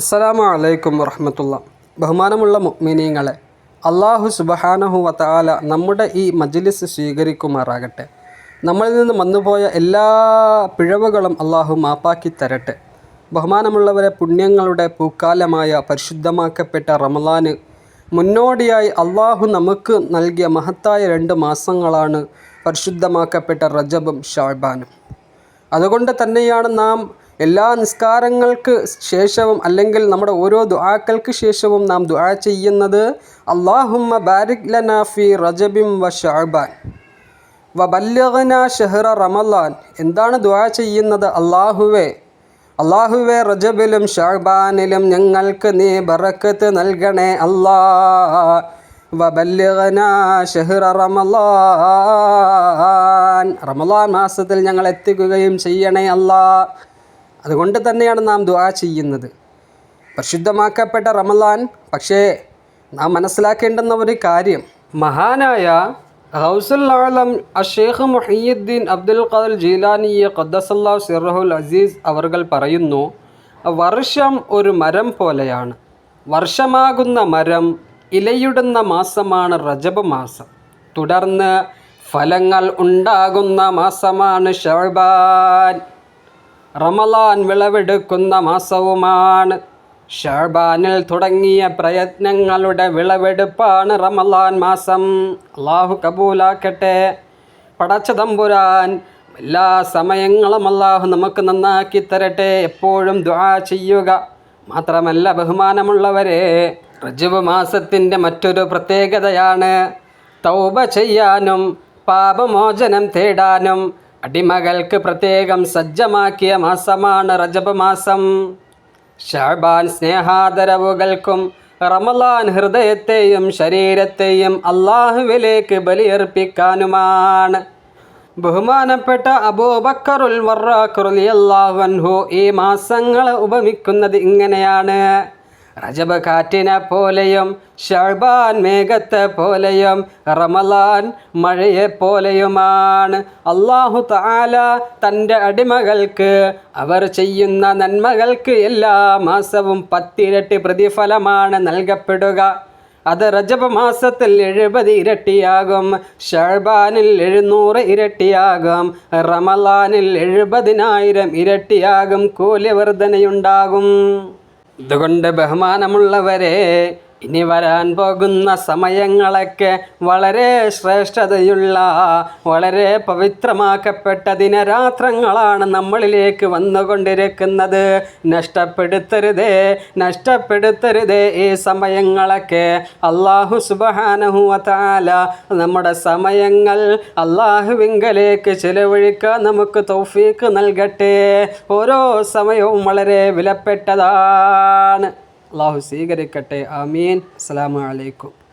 അസ്സലാമു അലൈക്കും വറഹമത്തുള്ള. ബഹുമാനമുള്ള മുഅ്മിനീങ്ങളെ അള്ളാഹു സുബഹാനഹു വതആല നമ്മുടെ ഈ മജ്ലിസ് സ്വീകരിക്കുമാറാകട്ടെ. നമ്മളിൽ നിന്ന് വന്നുപോയ എല്ലാ പിഴവുകളും അള്ളാഹു മാപ്പാക്കി തരട്ടെ. ബഹുമാനമുള്ളവരെ പുണ്യങ്ങളുടെ പൂക്കാലമായ പരിശുദ്ധമാക്കപ്പെട്ട റമലാന് മുന്നോടിയായി അള്ളാഹു നമുക്ക് നൽകിയ മഹത്തായ രണ്ട് മാസങ്ങളാണ് പരിശുദ്ധമാക്കപ്പെട്ട റജബും ഷാബാനും. അതുകൊണ്ട് തന്നെയാണ് നാം എല്ലാ നിസ്കാരങ്ങൾക്ക് ശേഷവും അല്ലെങ്കിൽ നമ്മുടെ ഓരോ ദുആക്കൾക്ക് ശേഷവും നാം ദുആ ചെയ്യുന്നത് അള്ളാഹുമ്മ ബാരിക് ലനാ ഫി റജബിം വ ഷഅബാൻ. വ ബല്യഗന ഷഹ്റ റമലാൻ. എന്താണ് ദുആ ചെയ്യുന്നത്? അള്ളാഹുവേ അള്ളാഹുവെ റജബിലും ഷഅബാനിലും ഞങ്ങൾക്ക് നീ ബറക്കത്ത് നൽകണേ അല്ലാ. വബല്ലിഗന ഷഹ്റ റമലാൻ. റമലാൻ മാസത്തിൽ ഞങ്ങൾ എത്തിക്കുകയും ചെയ്യണേ അല്ലാ. അതുകൊണ്ട് തന്നെയാണ് നാം ദുആ ചെയ്യുന്നത്. പരിശുദ്ധമാക്കപ്പെട്ട റമലാൻ പക്ഷേ നാം മനസ്സിലാക്കേണ്ടുന്ന ഒരു കാര്യം മഹാനായ ഹൗസുൽ ആലം അഷേഖ് മുഹീദ്ദീൻ അബ്ദുൽ ഖദൽ ജീലാനിയെ ഖദ്ദസല്ലാ സിറഹുൽ അസീസ് അവർകൾ പറയുന്നു വർഷം ഒരു മരം പോലെയാണ്. വർഷമാകുന്ന മരം ഇലയിടുന്ന മാസമാണ് റജബ് മാസം. തുടർന്ന് ഫലങ്ങൾ ഉണ്ടാകുന്ന മാസമാണ് ഷഅബാൻ റമലാൻ വിളവെടുക്കുന്ന മാസവുമാണ്. ഷാബാനിൽ തുടങ്ങിയ പ്രയത്നങ്ങളുടെ വിളവെടുപ്പാണ് റമലാൻ മാസം. അള്ളാഹു കബൂലാക്കട്ടെ. പടച്ച തമ്പുരാൻ എല്ലാ സമയങ്ങളും അള്ളാഹു നമുക്ക് നന്നാക്കി തരട്ടെ. എപ്പോഴും ദ്വാ ചെയ്യുക. മാത്രമല്ല ബഹുമാനമുള്ളവരെ റജബ് മാസത്തിന്റെ മറ്റൊരു പ്രത്യേകതയാണ് തൗബ ചെയ്യാനും പാപമോചനം തേടാനും അടിമകൾക്ക് പ്രത്യേകം സജ്ജമാക്കിയ മാസമാണ് റജബ് മാസം. ഷാബാൻ സ്നേഹാദരവുകൾക്കും റമലാൻ ഹൃദയത്തെയും ശരീരത്തെയും അള്ളാഹുവിലേക്ക് ബലിയർപ്പിക്കാനുമാണ്. ബഹുമാനപ്പെട്ട അബൂബക്കറുൽ വറാഖുറിയല്ലാഹു ഈ മാസങ്ങളെ ഉപമിക്കുന്നത് ഇങ്ങനെയാണ്. റജബ് കാറ്റിനെ പോലെയും ഷർബാൻ മേഘത്തെ പോലെയും റമലാൻ മഴയെ പോലെയുമാണ് അള്ളാഹു താല തന്റെ അടിമകൾക്ക് അവർ ചെയ്യുന്ന നന്മകൾക്ക് എല്ലാ മാസവും പത്തിരട്ടി പ്രതിഫലമാണ് നൽകപ്പെടുക. അത് റജബ് മാസത്തിൽ എഴുപത് ഇരട്ടിയാകും ഷർബാനിൽ എഴുന്നൂറ് ഇരട്ടിയാകും റമലാനിൽ എഴുപതിനായിരം ഇരട്ടിയാകും കൂല്യവർദ്ധനയുണ്ടാകും ഇതുകൊണ്ട് ബഹുമാനമുള്ളവരെ ഇനി വരാൻ പോകുന്ന സമയങ്ങളൊക്കെ വളരെ ശ്രേഷ്ഠതയുള്ള വളരെ പവിത്രമാക്കപ്പെട്ട ദിനരാത്രങ്ങളാണ് നമ്മളിലേക്ക് വന്നുകൊണ്ടിരിക്കുന്നത്. നഷ്ടപ്പെടുത്തരുതേ നഷ്ടപ്പെടുത്തരുതേ ഈ സമയങ്ങളൊക്കെ. അള്ളാഹു സുബഹാനഹുവല നമ്മുടെ സമയങ്ങൾ അള്ളാഹുവിങ്കലേക്ക് ചിലവഴിക്കാൻ നമുക്ക് തൗഫീക്ക് നൽകട്ടെ. ഓരോ സമയവും വളരെ വിലപ്പെട്ടതാണ്. അള്ളാഹു സ്വീകരിക്കട്ടെ. ആമീൻ. അസ്സാം വലൈക്കും